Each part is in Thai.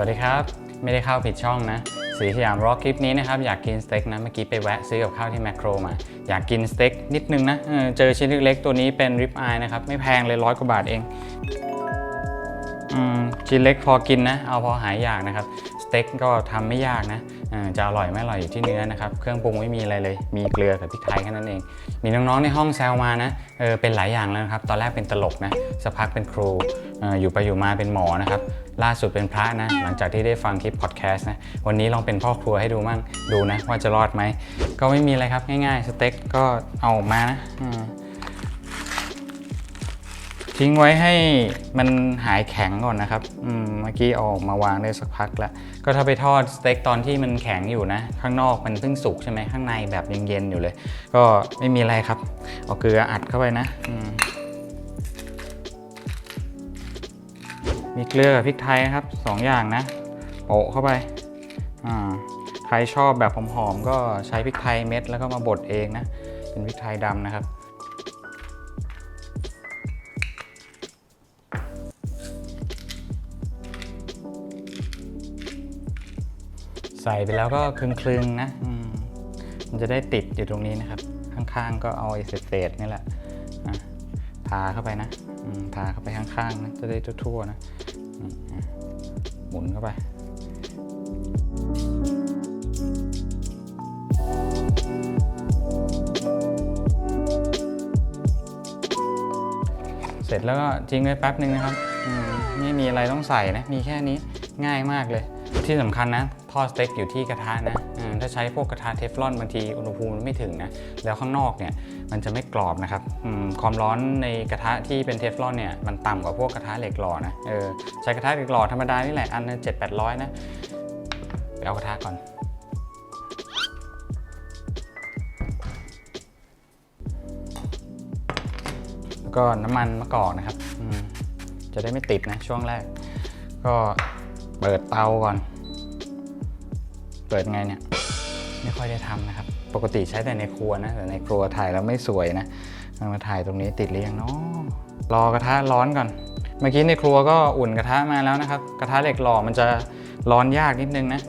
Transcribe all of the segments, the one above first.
วัสดีครับ ไม่ได้เข้าผิดช่องนะสีสยามร็อกคลิปนี้นะครับ อยากกินสเต็กนะ เมื่อกี้ไปแวะซื้อกับข้าวที่แมคโครมา อยากกินสเต็กนิดนึงนะเออเจอชิ้นเล็กๆตัวนี้เป็นริบอายนะครับ ไม่แพงเลยร้อยกว่าบาทเองอืมชิ้นเล็กพอกินนะ เอาพอหายอยากนะครับ เต็กก็ทำไม่ยากนะจะอร่อยไม่อร่อยอยู่ที่เนื้อนะครับ เครื่องปรุงไม่มีอะไรเลย มีเกลือกับพริกไทยแค่นั้นเอง มีน้องๆในห้องแซวมานะเออเป็นหลายอย่างแล้วนะครับ ตอนแรกเป็นตลกนะสักพักเป็นครูออยู่ไปอยู่มาเป็นหมอนะครับ ล่าสุดเป็นพระนะ หลังจากที่ได้ฟังคลิปพอดแคสต์นะ วันนี้ลองเป็นพ่อครัวให้ดูมั่งดูนะว่าจะรอดไหม ก็ไม่มีอะไรครับง่ายๆ สเต็กก็เอาออกมานะ ทิ้งไว้ให้มันหายแข็งก่อนนะครับอืมเมื่อกี้ออกมาวางได้สักพักแล้ว ก็ถ้าไปทอดสเต็กตอนที่มันแข็งอยู่นะ ข้างนอกมันเพิ่งสุกใช่ไหมข้างในแบบยังเย็นอยู่เลย ก็ไม่มีอะไรครับ เอาเกลืออัดเข้าไปนะมมีเกลือกับพริกไทยนะครับสองอย่างนะโปะเข้าไปอ่าใครชอบแบบหอมๆก็ใช้พริกไทยเม็ดแล้วก็มาบดเองนะ เป็นพริกไทยดำนะครับ ส่ไปแล้วก็คลึงๆนะมันจะได้ติดอยู่ตรงนี้นะครับ ข้างๆก็เอาไอ้เศษๆนี่แหละทาเข้าไปนะทาเข้าไปข้างๆนะจะได้ทั่วๆนะหมุนเข้าไปเสร็จแล้วก็ทิ้งไว้แป๊บหนึ่งนะครับ ไม่มีอะไรต้องใส่นะ มีแค่นี้ ง่ายมากเลย ที่สำคัญนะทอดสเต็กอยู่ที่กระทะนะถ้าใช้พวกกระทะเทฟลอนบางทีอุณหภูมิมันไม่ถึงนะแล้วข้างนอกเนี่ยมันจะไม่กรอบนะครับความร้อนในกระทะที่เป็นเทฟลอนเนี่ยมันต่ำกว่าพวกกระทะเหล็กหล่อนะเออใช้กระทะเหล็กหล่อธรรมดานี่แหละอันนึงเจ็ดแปดร้อยนะไปเอากระทะก่อนแล้วก็น้ำมันมะกอกนะครับจะได้ไม่ติดนะช่วงแรก ก็ เปิดเตาก่อน เปิดไงเนี่ย ไม่ค่อยได้ทำนะครับ ปกติใช้แต่ในครัวนะ แต่ในครัวถ่ายแล้วไม่สวยนะ มาถ่ายตรงนี้ติดหรือยังเนาะรอกระทะร้อนก่อน เมื่อกี้ในครัวก็อุ่นกระทะมาแล้วนะครับ กระทะเหล็กหล่อมันจะร้อนยากนิดนึงนะ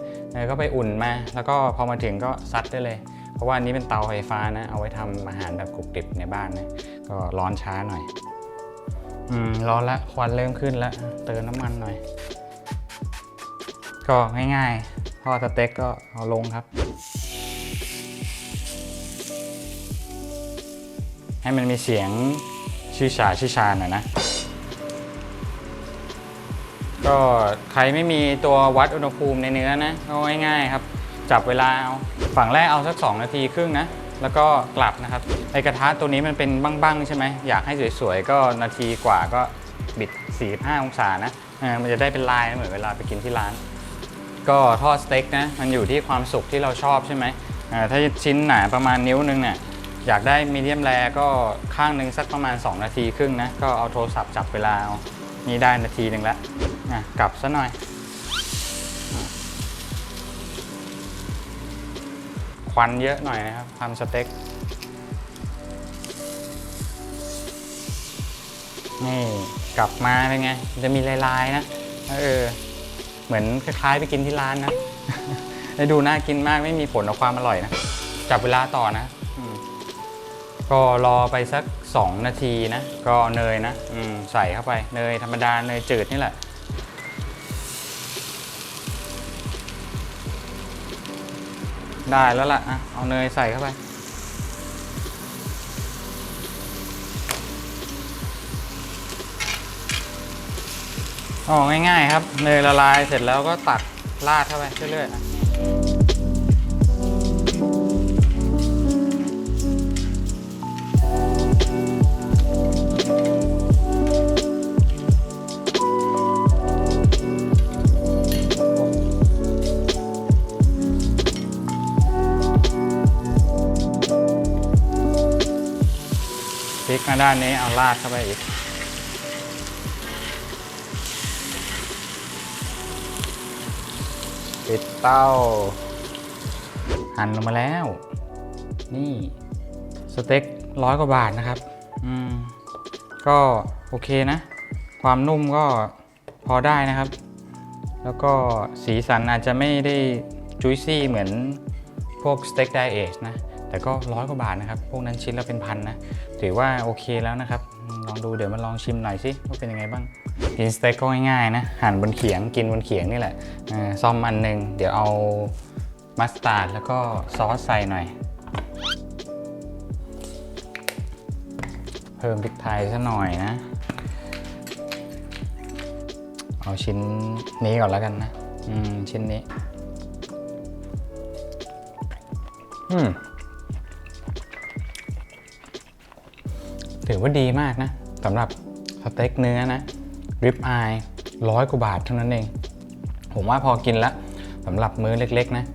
ก็ไปอุ่นมา แล้วก็พอมาถึงก็ซัดได้เลย เพราะว่านนี้เป็นเตาไฟฟ้านะ เอาไว้ทำอาหารแบบกรุบกริบในบ้านนะ ก็ร้อนช้าหน่อย อืม ร้อนละ ควันเริ่มขึ้นแล้ว เติมน้ำมันหน่อย ก็ง่ายๆทอดสเต็กก็เอาลงครับ ให้มันมีเสียงชื่อชาชื่อชาหน่อยนะ ก็ใครไม่มีตัววัดอุณหภูมิในเนื้อนะก็ง่ายๆครับ จับเวลาเอาฝั่งแรกเอาสัก 2 นาทีครึ่งนะ แล้วก็กลับนะครับไอกระทะตัวนี้มันเป็นบ้างๆใช่ไหมอยากให้สวยๆก็นาทีกว่าก็บิด 45 องศานะมันจะได้เป็นลายเหมือนเวลาไปกินที่ร้าน ก็ทอดสเต็กนะมันอยู่ที่ความสุกที่เราชอบใช่ไหมถ้าชิ้นหนาประมาณนิ้วนึงเนี่ยอยากได้มีเดียมแรก็ข้างนึงสักประมาณ 2 นาทีครึ่งนะก็เอาโทรศัพท์จับเวลาเอานี่ได้นาทีหนึ่งแล้วอะกลับซะหน่อยควันเยอะหน่อยนะครับทำสเต็กนี่กลับมาเป็นไง จะมีลายๆนะ เออ เหมือนคล้ายๆไปกินที่ร้านนะ ได้ดูน่ากินมากไม่มีผลต่อความอร่อยนะ จับเวลาต่อนะก็รอไปสัก 2 นาทีนะ ก็เนยนะอืใส่เข้าไปเนยธรรมดาเนยจืดนี่แหละ ได้แล้วล่ะเอาเนยใส่เข้าไป อ๋อง่ายๆครับเนยละลายเสร็จแล้วก็ตักราดเข้าไปเรื่อยๆนะพลิกมาด้านนี้เอาราดเข้าไปอีก ปิดเต้าหั่นลงมาแล้ว นี่สเต็กร้อยกว่าบาทนะครับ อืม ก็โอเคนะ ความนุ่มก็พอได้นะครับ แล้วก็สีสันอาจจะไม่ได้จุยซี่เหมือนพวกสเต็กไดเอชนะ แต่ก็ร้อยกว่าบาทนะครับ พวกนั้นชิ้นละเป็นพันนะ ถือว่าโอเคแล้วนะครับอืมลองดูเดี๋ยวมาลองชิมหน่อยสิว่าเป็นยังไงบ้าง กินสเต็กก็ง่ายๆนะ หั่นบนเขียงกินบนเขียงนี่แหละเออซ่อมอันหนึ่งเดี๋ยวเอามัสตาร์ดแล้วก็ซอสใส่หน่อย เพิ่มพริกไทยซะหน่อยนะ เอาชิ้นนี้ก่อนแล้วกันนะ อืม ชิ้นนี้ อืมถือว่าดีมากนะสำหรับสเต็กเนื้อนะ ริบอายร้อยกว่าบาทเท่านั้นเอง ผมว่าพอกินแล้วสำหรับมื้อเล็กๆนะ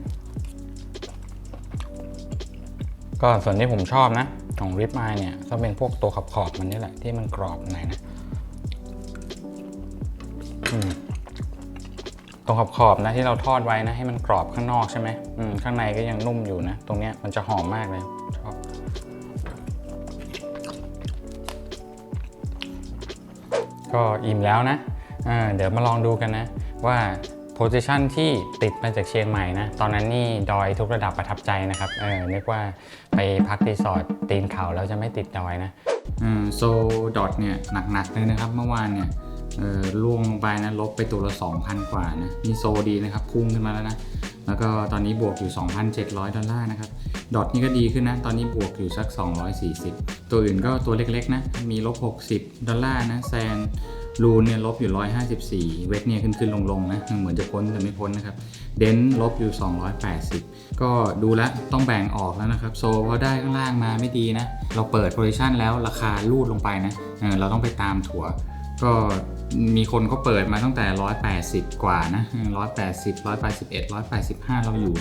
ก็ส่วนที่ผมชอบนะ ของริบอายเนี่ยก็เป็นพวกตัวขอบๆมันนี่แหละที่มันกรอบหน่อยนะตรงขอบๆนะที่เราทอดไว้นะ ให้มันกรอบข้างนอกใช่ไหมมข้างในก็ยังนุ่มอยู่นะ ตรงเนี้ยมันจะหอมมากเลยชอบ ก็อิ่มแล้วนะอ่าเดี๋ยวมาลองดูกันนะว่าโพสิชันที่ติดมาจากเชียงใหม่นะ ตอนนั้นนี่ดอยทุกระดับประทับใจนะครับ เออนึกว่าไปพักรีสอร์ทตีนเขาแล้วจะไม่ติดดอยนะโซดอทเนี่ยหนักๆเลยนะครับ เมื่อวานเนี่ยเออล่วงลงไปนะ ลบไปตัวละ2,000 กว่านะนี่โซดีนะครับพุ่งขึ้นมาแล้วนะ แล้วก็ตอนนี้บวกอยู่ 2,700 ดอลลาร์นะครับ ดอทนี่ก็ดีขึ้นนะ ตอนนี้บวกอยู่สัก 240 ตัวอื่นก็ตัวเล็กๆนะ มีลบ 60 ดอลลาร์นะ แซนรูนเนี่ยลบอยู่ 154 เวทเนี่ยขึ้นขึ้นลงลงๆนะ เหมือนจะพ้นแต่ไม่พ้นนะครับ เดนลบอยู่ 280 ก็ดูแล้วต้องแบ่งออกแล้วนะครับ โซเพอได้ข้างล่างมาไม่ดีนะ เราเปิดโพซิชันแล้วราคาลูดลงไปนะเเราต้องไปตามถั่ว ก็มีคนก็เปิดมาตั้งแต่ 180 กว่านะ 180 181 185 เราอยู่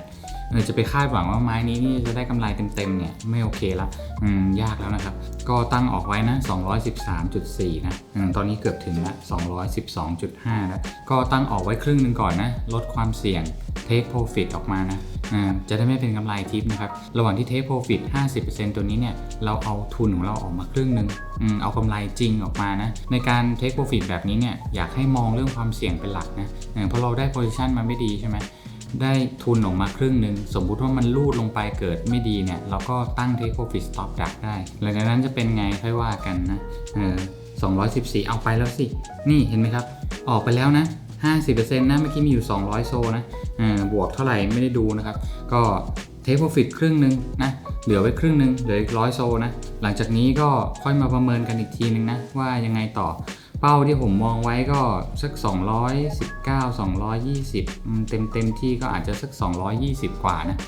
198 เออจะไปคาดหวังว่าไม้นี้นี่จะได้กำไรเต็มๆเนี่ยไม่โอเคละอืมยากแล้วนะครับ ก็ตั้งออกไว้นะ 213.4 นะอืมตอนนี้เกือบถึงละ212.5 แล้ว ก็ตั้งออกไว้ครึ่งหนึ่งก่อนนะ ลดความเสี่ยง take profit ออกมานะจะได้ไม่เป็นกำไรทิปนะครับ ระหว่างที่ take profit 50%ตัวนี้เนี่ย เราเอาทุนของเราออกมาครึ่งหนึ่งเอากำไรจริงออกมานะ ในการ take profit แบบนี้เนี่ย อยากให้มองเรื่องความเสี่ยงเป็นหลักนะเออเพราะเราได้ position มาไม่ดีใช่ไหม ได้ทุนออกมาครึ่งหนึ่งสมมุติว่ามันลูดลงไปเกิดไม่ดีเนี่ย เราก็ตั้ง take profit stop ดักได้หลังจากนั้นจะเป็นไงค่อยว่ากันนะเออ214 เอาไปแล้วสิ นี่เห็นไหมครับ ออกไปแล้วนะ 50%นะเมื่อกี้มีอยู่ 200 โซนะเออบวกเท่าไหร่ไม่ได้ดูนะครับ ก็ take profit ครึ่งหนึ่งนะ เหลือไว้ครึ่งหนึ่งเหลืออีกร้อยโซนะ หลังจากนี้ก็ค่อยมาประเมินกันอีกทีนึงนะ ว่ายังไงต่อ เป้าที่ผมมองไว้ก็สัก 219 220 เต็มเต็มที่ก็อาจจะสัก 220 กว่านะ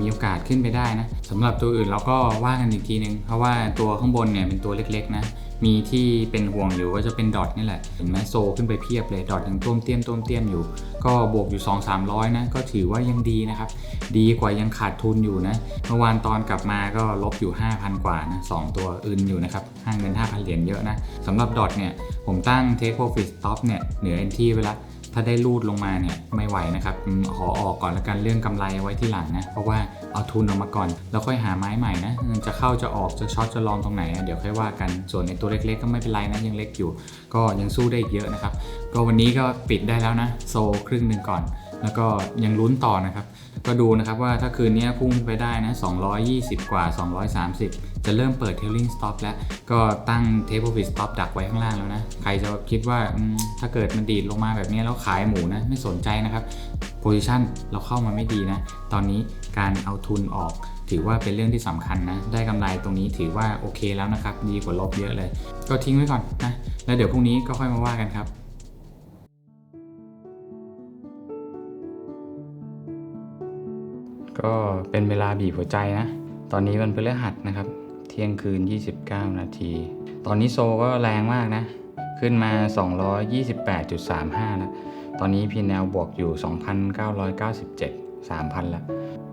มีโอกาสขึ้นไปได้นะสำหรับตัวอื่นเราก็ว่ากันอีกทีนึง เพราะว่าตัวข้างบนเนี่ยเป็นตัวเล็กๆนะมีที่เป็นห่วงอยู่ก็จะเป็นดอทนี่แหละ เห็นไหมโซขึ้นไปเพียบเลย ดอทยังต้มเตี้ยมต้มเตี้ยมอยู่ ก็บวกอยู่ 2 300 นะ ก็ถือว่ายังดีนะครับ ดีกว่ายังขาดทุนอยู่นะ เมื่อวานตอนกลับมาก็ลบอยู่ 5,000 กว่านะสองตัวอื่นอยู่นะครับ ห้างเงิน 5,000 เหรียญเยอะนะสำหรับดอทเนี่ย ผมตั้ง take profit stop เนี่ยเหนือ NT ไว้ละ ถ้าได้รูดลงมาเนี่ยไม่ไหวนะครับขอออกก่อนแล้วกันเรื่องกำไรไว้ที่หลังนะเพราะว่าเอาทุนออกมาก่อน แล้วค่อยหาไม้ใหม่นะจะเข้าจะออกจะช็อตจะลองตรงไหน เดี๋ยวค่อยว่ากันส่วนในตัวเล็กๆ ก็ไม่เป็นไรนะยังเล็กอยู่ ก็ยังสู้ได้อีกเยอะนะครับ ก็วันนี้ก็ปิดได้แล้วนะ โซครึ่งหนึ่งก่อน แล้วก็ยังลุ้นต่อนะครับ ก็ดูนะครับว่าถ้าคืนนี้พุ่งไปได้นะ 220 กว่า 230 จะเริ่มเปิด tailing stop แล้ว ก็ตั้ง take profit stop ดักไว้ข้างล่างแล้วนะ ใครจะคิดว่าถ้าเกิดมันดีดลงมาแบบนี้แล้วขายหมูนะ ไม่สนใจนะครับ position เราเข้ามาไม่ดีนะ ตอนนี้การเอาทุนออกถือว่าเป็นเรื่องที่สำคัญนะ ได้กำไรตรงนี้ถือว่าโอเคแล้วนะครับ ดีกว่าลบเยอะเลย ก็ทิ้งไว้ก่อนนะ แล้วเดี๋ยวพรุ่งนี้ก็ค่อยมาว่ากันครับ ก็เป็นเวลาบีบหัวใจนะ ตอนนี้วันพฤหัสนะครับ เที่ยงคืน 29 นาที ตอนนี้โซก็แรงมากนะ ขึ้นมา 228.35 แล้ว ตอนนี้พีแนวบวกอยู่ 2,997 3,000แล้ว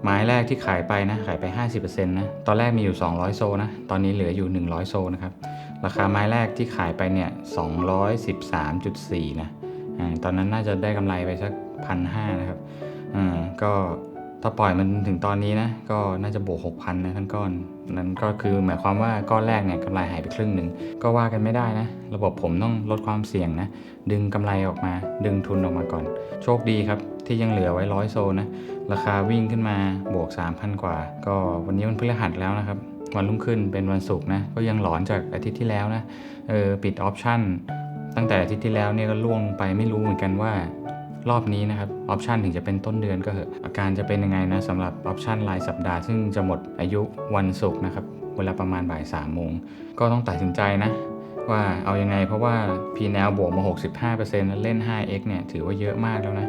ไม้แรกที่ขายไปนะขายไป 50%นะ ตอนแรกมีอยู่ 200 โซนะ ตอนนี้เหลืออยู่ 100 โซนะครับ ราคาไม้แรกที่ขายไปเนี่ย 213.4 นะอ่าตอนนั้นน่าจะได้กำไรไปสักพันห้านะครับอ่าก็ ถ้าปล่อยมันถึงตอนนี้นะ ก็น่าจะบวก6,000นะทั้งก้อน นั้นก็คือหมายความว่าก้อนแรกเนี่ยกำไรหายไปครึ่งหนึ่ง ก็ว่ากันไม่ได้นะ ระบบผมต้องลดความเสี่ยงนะ ดึงกำไรออกมา ดึงทุนออกมาก่อน โชคดีครับ ที่ยังเหลือไว้ร้อยโซนนะ ราคาวิ่งขึ้นมาบวก 3,000 กว่า ก็วันนี้มันพฤหัสแล้วนะครับวันรุ่งขึ้นเป็นวันศุกร์นะ ก็ยังหลอนจากอาทิตย์ที่แล้วนะ เออปิดออปชั่นตั้งแต่อาทิตย์ที่แล้วเนี่ยก็ล่วงไปไม่รู้เหมือนกันว่า รอบนี้นะครับออปชันถึงจะเป็นต้นเดือนก็เหอะอาการจะเป็นยังไงนะสำหรับออปชันรายสัปดาห์ซึ่งจะหมดอายุวันศุกร์นะครับเวลาประมาณบ่าย3ามโมงก็ต้องตัดสินใจนะว่าเอายังไงเพราะว่า p n l บวกมา 65%แล้วเล่น 5x เนี่ยถือว่าเยอะมากแล้วนะ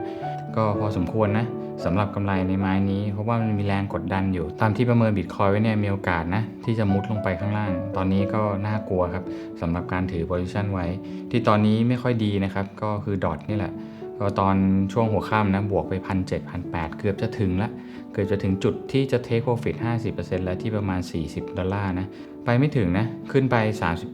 ก็พอสมควรนะสำหรับกำไรในไม้นี้ เพราะว่ามันมีแรงกดดันอยู่ ตามที่ประเมินบิตคอยไว้เนี่ยมีโอกาสนะ ที่จะมุดลงไปข้างล่าง ตอนนี้ก็น่ากลัวครับสำหรับการถือโพ i ิชันไว้ ที่ตอนนี้ไม่ค่อยดีนะครับ ก็คือดอทนี่แหละ ก็ตอนช่วงหัวค่ำนะบวกไปพันเจ็ดพันแเกือบจะถึงละ เกือบจะถึงจุดที่จะ take profit 50%แล้วที่ประมาณ 40 ดอลลาร์นะ ไปไม่ถึงนะ ขึ้นไป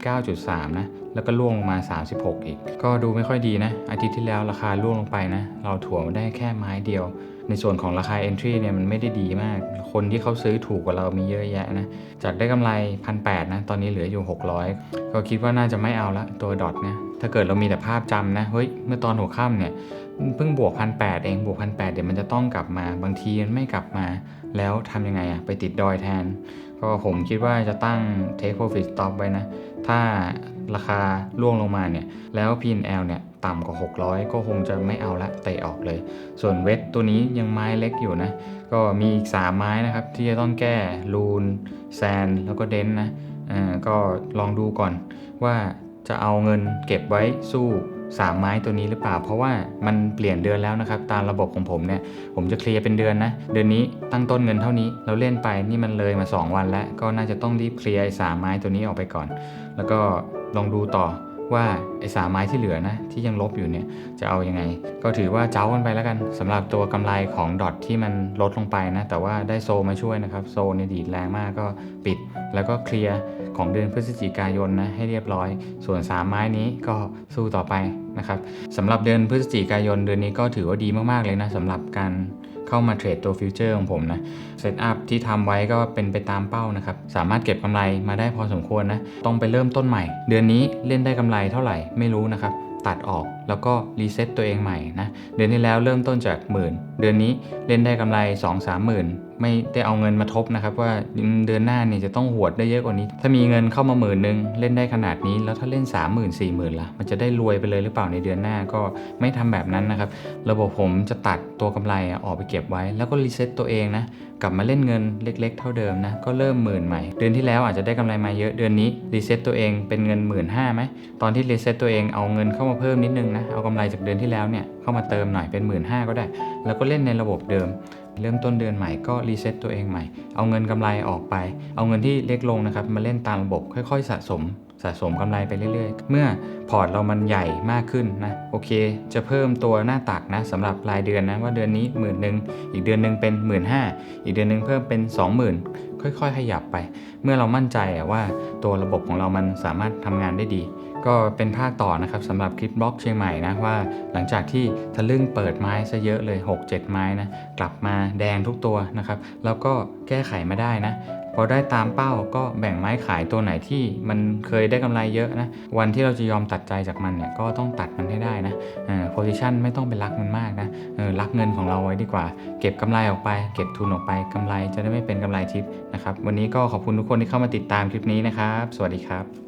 39.3 นะ แล้วก็ล่วงลงมา 36 อีก ก็ดูไม่ค่อยดีนะ อาทิตย์ที่แล้วราคาล่วงลงไปนะ เราถั่วมาได้แค่ไม้เดียว ในส่วนของราคา entry เนี่ยมันไม่ได้ดีมาก คนที่เขาซื้อถูกกว่าเรามีเยอะแยะนะ จากได้กำไร 1,800 นะ ตอนนี้เหลืออยู่ 600 ก็คิดว่าน่าจะไม่เอาละตัวดอทนะถ้าเกิดเรามีแต่ภาพจำนะ เฮ้ย เมื่อตอนหัวค่ำเนี่ยเพิ่งบวกพันแเองบวกพันแเดี๋ยวมันจะต้องกลับมา บางทีมันไม่กลับมา แล้วทำยังไงอะไปติดดอยแทน ก็ผมคิดว่าจะตั้ง take profit stop ไว้นะ ถ้าราคาล่วงลงมาเนี่ย แล้ว P&L เนี่ยต่ำกว่า 600 ก็คงจะไม่เอาละเตะออกเลย ส่วนเวทตัวนี้ยังไม้เล็กอยู่นะ ก็มีอีก 3 ไม้นะครับ ที่จะต้องแก้ลูนแซน แล้วก็เดนนะอ่าก็ลองดูก่อนว่าจะเอาเงินเก็บไว้สู้ 3 ไม้ตัวนี้หรือเปล่า เพราะว่ามันเปลี่ยนเดือนแล้วนะครับ ตามระบบของผมเนี่ย ผมจะเคลียร์เป็นเดือนนะ เดือนนี้ตั้งต้นเงินเท่านี้ เราเล่นไปนี่มันเลยมา 2 วันแล้ว ก็น่าจะต้องรีบเคลียร์สามไม้ตัวนี้ออกไปก่อน แล้วก็ลองดูต่อว่าไอ้สามไม้ที่เหลือนะที่ยังลบอยู่เนี่ยจะเอายังไง ก็ถือว่าเจ้ากันไปแล้วกันสำหรับตัวกำไรของดอทที่มันลดลงไปนะ แต่ว่าได้โซมาช่วยนะครับ โซในยดีดแรงมากก็ปิด แล้วก็เคลียร์ ของเดือนพฤศจิกายนนะให้เรียบร้อย ส่วน 3 ไม้นี้ก็สู้ต่อไปนะครับสำหรับเดือนพฤศจิกายนเดือนนี้ก็ถือว่าดีมากๆเลยนะสำหรับการเข้ามาเทรดตัวฟิวเจอร์ของผมนะเซตอัพที่ทำไว้ก็เป็นไปตามเป้านะครับ สามารถเก็บกำไรมาได้พอสมควรนะ ต้องไปเริ่มต้นใหม่ เดือนนี้เล่นได้กำไรเท่าไหร่ไม่รู้นะครับ ตัดออกแล้วก็รีเซ็ตตัวเองใหม่นะ เดือนที่แล้วเริ่มต้นจากหมื่น เดือนนี้เล่นได้กำไร 2 3หมื่น ไม่ได้เอาเงินมาทบนะครับ ว่าเดือนหน้าเนี่ยจะต้องหวดได้เยอะกว่านี้ ถ้ามีเงินเข้ามาหมื่นหนึ่งเล่นได้ขนาดนี้แล้วถ้าเล่น 3 0 0 0 0 4 0 0 0 0ล่ะมันจะได้รวยไปเลยหรือเปล่าในเดือนหน้าก็ไม่ทำแบบนั้นนะครับ ระบบผมจะตัดตัวกำไรออกไปเก็บไว้ แล้วก็รีเซ็ตตัวเองนะกลับมาเล่นเงินเล็ก ๆ เท่าเดิมนะก็เริ่มหมื่นใหม่ เดือนที่แล้วอาจจะได้กำไรมาเยอะเดือนนี้รีเซ็ตตัวเองเป็นเงินหมื่นห้าไหมตอนที่รีเซ็ตตัวเองเอาเงินเข้ามาเพิ่มนิดนึงนะเอากำไรจากเดือนที่แล้วเนี่ยเข้ามาเติมหน่อยเป็นหมื่นห้าก็ได้ แล้วก็เล่นในระบบเดิม เริ่มต้นเดือนใหม่ก็รีเซ็ตตัวเองใหม่ เอาเงินกำไรออกไป เอาเงินที่เล็กลงนะครับมาเล่นตามระบบค่อยๆ สะสมสะสมกำไรไปเรื่อยๆ เมื่อพอร์ตเรามันใหญ่มากขึ้นนะโอเค จะเพิ่มตัวหน้าตักนะสำหรับรายเดือนนะว่าเดือนนี้หมื่นหนึ่งอีกเดือนหนึ่งเป็นหมื่นห้าอีกเดือนหนึ่งเพิ่มเป็น 20,000 ค่อยๆ ขยับไป เมื่อเรามั่นใจว่าตัวระบบของเรามันสามารถทำงานได้ดี ก็เป็นภาคต่อนะครับสำหรับคลิปบล็อกเชียงใหม่นะว่า หลังจากที่ทะลึ่งเปิดไม้ซะเยอะเลย 6-7 ไม้นะกลับมาแดงทุกตัวนะครับแล้วก็แก้ไขมาได้นะพอได้ตามเป้าก็แบ่งไม้ขายตัวไหนที่มันเคยได้กำไรเยอะนะ วันที่เราจะยอมตัดใจจากมันเนี่ยก็ต้องตัดมันให้ได้นะเออโพซิชันไม่ต้องไปรักมันมากนะเออรักเงินของเราไว้ดีกว่า เก็บกำไรออกไป เก็บทุนออกไปกำไรจะได้ไม่เป็นกำไรทิพย์นะครับ วันนี้ก็ขอบคุณทุกคนที่เข้ามาติดตามคลิปนี้นะครับ สวัสดีครับ